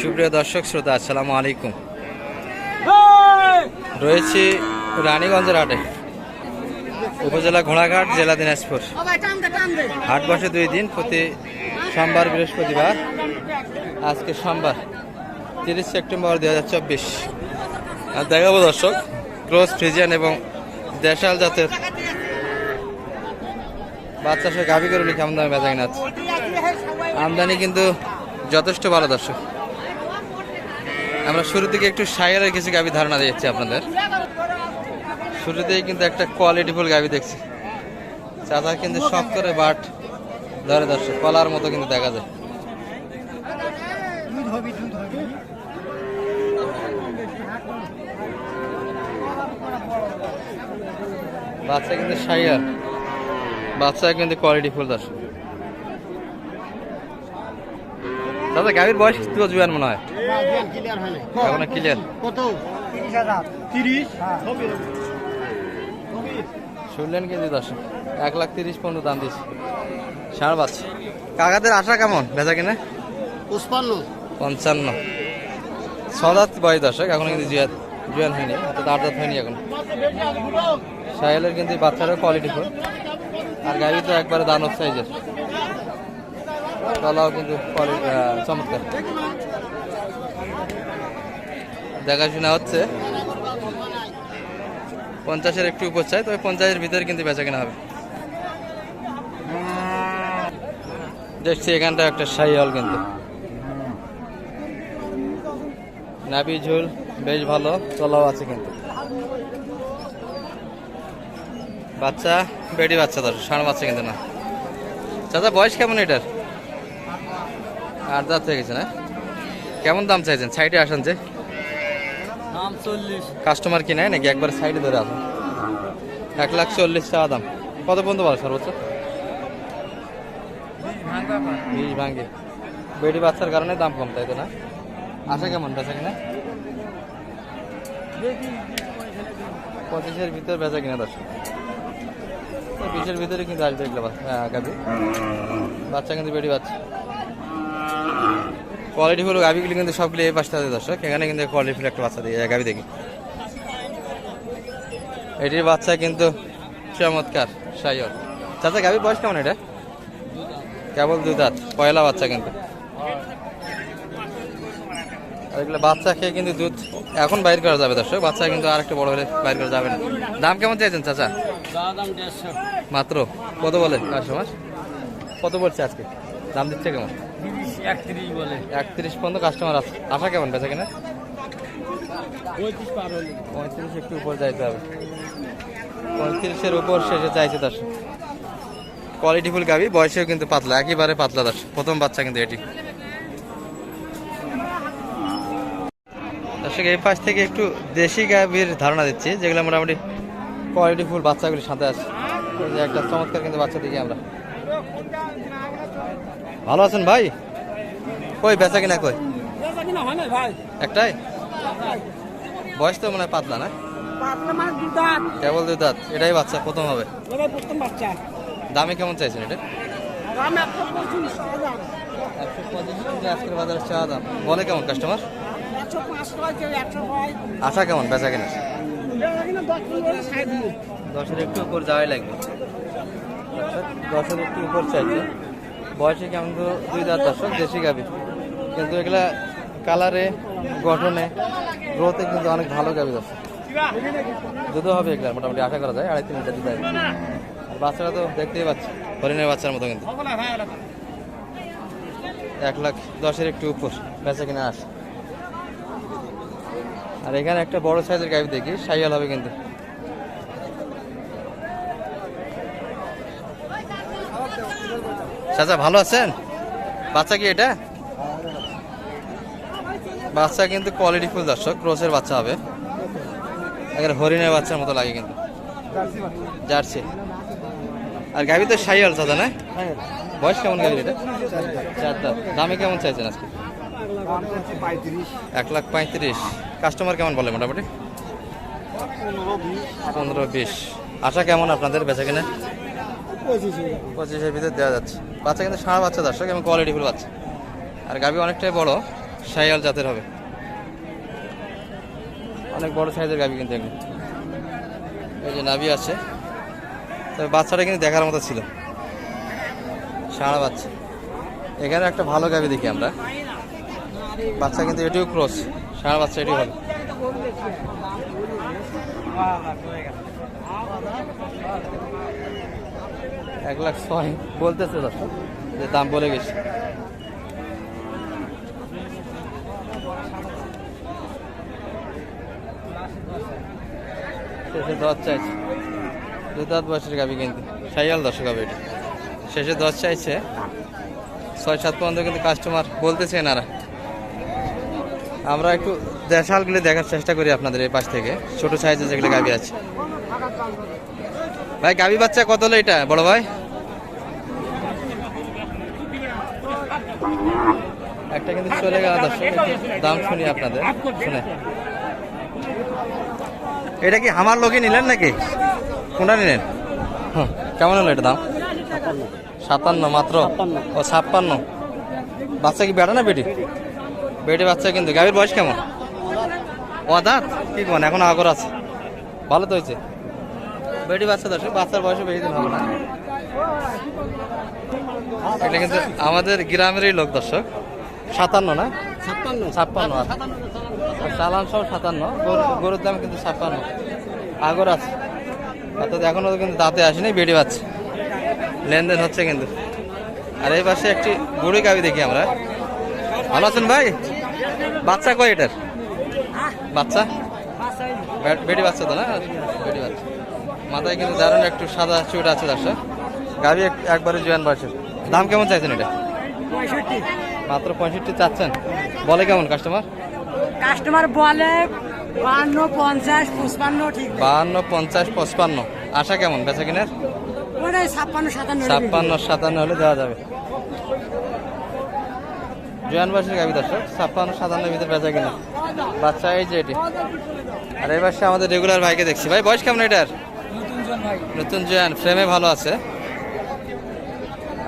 সুপ্রিয় দর্শক, শ্রোতা, আসসালামু আলাইকুম। রয়েছি রানীগঞ্জের হাটে উপজেলা ঘোড়াঘাট, জেলা দিনাজপুর। হাট বসে দুই দিন, প্রতি সোমবার, বৃহস্পতিবার, আজকে সোমবার, তিরিশ সেপ্টেম্বর দু হাজার চব্বিশ। আর দেখাবো দর্শক ক্লোজ ফ্রিজিয়ান এবং দেশাল জাতের বাচ্চা সে গাভি করে কেমন দামে বেচা কিনা আমদানি কিন্তু যথেষ্ট ভালো দর্শক। আমরা শুরু থেকে একটু সাইয়ারের কিছু গাভি ধারণা দিচ্ছি আপনাদের। শুরুতেই কিন্তু একটা কোয়ালিটিফুল গাভি দেখছি। চাচা কিন্তু শখ করে বাট ধরে দর্শক, কলার মতো কিন্তু দেখা যায়। বাচ্চা কিন্তু সাইয়ার। বাচ্চা কিন্তু কোয়ালিটিফুল দর্শক। দাদা গাভীর বয়স তো জুয়ান মনে হয়। এখনও ক্লিয়ার কত? তিরিশ শুনলেন কিন্তু দর্শক এক লাখ তিরিশ পনেরো দাম কাকাদের আশা কেমন? বেচা কিনে? পুষ্পান্ন পঞ্চান্ন। ছদাত বয়স দর্শক এখন কিন্তু জুয়ান হয়নি অর্থাৎ আট দাঁত হয়নি এখন। সাহেলের কিন্তু বাচ্চারও কোয়ালিটি ফুল আর গাড়ি তো একবারে দানব সাইজের তলাও কিন্তু চমৎকার। দেখাশোনা হচ্ছে। পঞ্চাশের একটু উপর চাই, তবে পঞ্চাশের ভিতরে কিন্তু বেচা কেনা হবে। দেখছি এখানটা একটা সাইহল কিন্তু। নাবি ঝুল, বেশ ভালো তলাও আছে কিন্তু। বাচ্চা, বেডি বাচ্চা ধর ষাঁড় বাচ্চা কিন্তু না। চাচা, বয়স কেমন এটার? আট দাঁত হয়ে গেছে না? কেমন দাম চাইছেন? সাইডে আসেন যে। দাম চল্লিশ কাস্টমার কি নেয় নাকি? একবার সাইডে ধরে আসেন। এক লাখ চল্লিশ টাকা দাম। কত পর্যন্ত বলে সর্বোচ্চ? বিশ ভাঙ্গে বেডি বাচ্চার কারণে দাম কম তাই তো না? আশা কেমন? বেচা কিনা? পঁচিশের ভিতর বেচা কিনা দশ বিশের ভিতরে কিন্তু আসবে এগুলো বাচ্চা। গাবি বাচ্চা কিন্তু বেডি বাচ্চা। কোয়ালিটি হলো গাবিগুলি কিন্তু সবগুলি এই পাশটা দর্শক। এখানে কিন্তু কোয়ালিটি ফুল একটা বাচ্চা দিয়ে গাবি দেখি। এটির বাচ্চা কিন্তু চমৎকার সাইয়র চাচা গাবির বয়স কেমন এটা? কেবল দুই দাঁত পয়লা বাচ্চা কিন্তু। আর এগুলো বাচ্চা খেয়ে কিন্তু দুধ এখন বাইর করা যাবে দর্শক। বাচ্চা কিন্তু আর একটা বড় হলে বাইর করা যাবে না। দাম কেমন চাইছেন চাচা? মাত্র কত বলে? কাস্টমার কত বলছে আজকে? দাম দিচ্ছে কেমন? একত্রিশ বলে। একত্রিশ পর্যন্ত কাস্টমার আছে। আশা কেমন? বেচা কিনা? পঁয়ত্রিশ একটু উপর যাইতে হবে। পঁয়ত্রিশের উপর শেষে চাইছে দর্শক কোয়ালিটিফুল গাবি বয়সেও কিন্তু পাতলা একেবারে পাতলা দর্শক প্রথম বাচ্চা কিন্তু এটি। দর্শক এই পাশ থেকে একটু দেশি গাভির ধারণা দিচ্ছি যেগুলো মোটামুটি কোয়ালিটি কোয়ালিটিফুল বাচ্চাগুলি সাথে আছে। একটা চমৎকার কিন্তু বাচ্চা দেখি আমরা। ভালো আছেন ভাই? কই বেচা কিনা কই? একটাই? বয়স তো মনে হয় পাতলা না? মানে কেবল দুই দাঁত এটাই বাচ্চা প্রথম হবে। দামে কেমন চাইছেন এটা? আজকের বাজারে চা দাম। বলে কেমন কাস্টমার আশা কেমন বেচা কিনা? দশের একটু উপর যাওয়াই লাগবে। আচ্ছা, দশের একটু উপর চাইছে। বয়সে কেমন দুই দাঁত দর্শক দেশি গাবি কিন্তু এগুলা কালারে, গঠনে গ্রোথে কিন্তু অনেক ভালো গাবি দর্শক দুধও হবে এগুলা, মোটামুটি আশা করা যায়, আড়াই তিন লিটার দুধ আর বাচ্চারা তো দেখতেই পাচ্ছি, হরিণের বাচ্চার মতো কিন্তু। এক লাখ দশের একটু উপর, বেচা কিনা আস আর এখানে একটা বড় সাইজের গাড়ি দেখি, সাইয়াল হবে কিন্তু। চাচা, ভালো আছেন? বাচ্চা কি এটা? বাচ্চা কিন্তু কোয়ালিটি ফুল দর্শক ক্রোসের বাচ্চা হবে। একেবারে হরিণের বাচ্চার মতো লাগে কিন্তু। জার্সি। আর গাভি তো সাই সাইয়াল চাচা, না? বয়স কেমন গাভি এটা? চার দাঁত। দামে কেমন চাইছেন আজকে? এক লাখ পঁয়ত্রিশ। কাস্টমার কেমন বলে মোটামুটি? পনেরো বিশ। আশা কেমন আপনাদের বেচা কিনা? পঁচিশের ভিতরে দেওয়া যাচ্ছে। বাচ্চা কিন্তু সারা বাচ্চা দর্শক এবং কোয়ালিটি ফুল বাচ্চা। আর গাভি অনেকটাই বড়। শাহিয়াল জাতের হবে। অনেক বড় সাইজের গাবি কিন্তু এগুলো। এই যে নাভি আছে। তবে বাচ্চাটা কিন্তু দেখার মতো ছিল। সারা বাচ্চা। এখানে একটা ভালো গাবি দেখি আমরা। বাচ্চা কিন্তু এটিও ক্রস। সারা বাচ্চা এটিও ভালো। এক লাখ ছয় বলতেছে দর্শক। যে দাম বলে গেছে। শেষে দশ চাইছে। দু দাঁত বয়সের গাবি কিন্তু। সাইয়াল দর্শক গাবি এটা। শেষে দশ চাইছে। ছয়, সাত পর্যন্ত কিন্তু কাস্টমার বলতেছে এনারা। আমরা একটু দেশালগুলি দেখার চেষ্টা করি আপনাদের এই পাশ থেকে। ছোট সাইজের যেগুলো গাবি আছে। ভাই গাবি বাচ্চা কত হলো এটা, বড় ভাই? একটা কিন্তু চলে গেল দর্শক। দাম শুনি আপনাদের। শুনে। এটা কি আমার লোকে নিলেন নাকি? কোনটা নিলেন? হুম, কেমন হলো এটা দাম? সাতান্ন মাত্র? ও ছাপ্পান্ন। বাচ্চা কি বেটা না বেটি? বেটি বাচ্চা কিন্তু। গাভীর বয়স কেমন? ও দাঁত কি কোন এখন আগর আছে। ভালো তো হয়েছে। বেটি বাচ্চা দর্শক বাচ্চার বয়সে বেশি দিন হবে না। এটা কিন্তু আমাদের গ্রামেরই লোক দর্শক। সাতান্ন না? ছাপ্পান্ন। ছাপ্পান্ন আর চালান সব সাতান্ন গরু- গরুর দাম কিন্তু ছাপ্পান্ন। আগর আছে। অর্থাৎ এখনও কিন্তু দাঁতে আসেনি বেড়ে পাচ্ছে লেনদেন হচ্ছে কিন্তু। আর এই পাশে একটি বুড়ি গাবি দেখি আমরা। ভালো আছেন ভাই? বাচ্চা কয় এটার? বাচ্চা? বেটি বাচ্চা তো না? বেটি বাচ্চা মাথায় কিন্তু দারুণ একটু সাদা চুট আছে দর্শক গাবি এক- একবারে জোয়ান বয়সের। দাম কেমন চাইছেন এটা? মাত্র পঁয়ষট্টি চাচ্ছেন। বলে কেমন কাস্টমার কাস্টমার বলে বান্ন পঞ্চাশ পঁচপান্ন ঠিক বাহান্ন পঞ্চাশ পঁচপান্ন। আশা কেমন? বেচা কিনার? ওটাই ছাপ্পান্ন সাতান্ন ছাপ্পান্ন সাতান্ন হলে দেওয়া যাবে। জয়ান বাসের গাবি দর্শক ছাপ্পান্ন সাতান্ন ভিতরে বেচা কিনা। বাচ্চা এই যে এটি। আর এই পাশে আমাদের রেগুলার ভাইকে দেখছি। ভাই বয়স কেমন এটার? নতুন নতুন জয়ান ফ্রেমে ভালো আছে।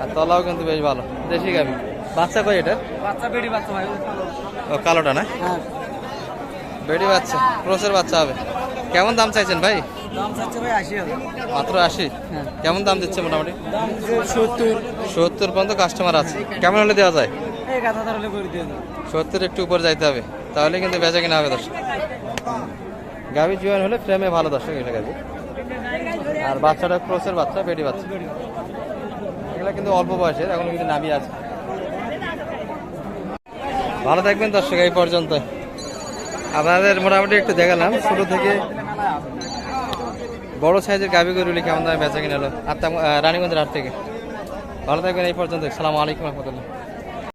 আর তলাও কিন্তু বেশ ভালো। দেশি গাবি। বাচ্চা কই এটা বাচ্চা বেড়ি বাচ্চা ভাই ও কালোটা না? হ্যাঁ। বেটি বাচ্চা ক্রোসের বাচ্চা হবে। কেমন দাম চাইছেন ভাই? মাত্র আশি? হ্যাঁ। কেমন দাম দিচ্ছে মোটামুটি? সত্তর। সত্তর পর্যন্ত কাস্টমার আছে। কেমন হলে দেওয়া যায়? সত্তর একটু উপরে যাইতে হবে। তাহলে কিন্তু বেচা কিনা হবে দর্শক। গাভি জোয়ান হলে ফ্রেমে ভালো দর্শক এটা গাভি। আর বাচ্চাটা ক্রোসের বাচ্চা বেটি বাচ্চা। এগুলো কিন্তু অল্প বয়সের এখন কিন্তু নামি আছে। ভালো থাকবেন দর্শক এই পর্যন্ত আপনাদের মোটামুটি একটু দেখালাম। শুরু থেকে বড় সাইজের গাভি গরুলি কেমন দামে বেচা কিনে এলো আর রানীগঞ্জের হাট থেকে। ভালো থাকবেন, এই পর্যন্ত সালাম আলাইকুম রহমতুল্লাহ।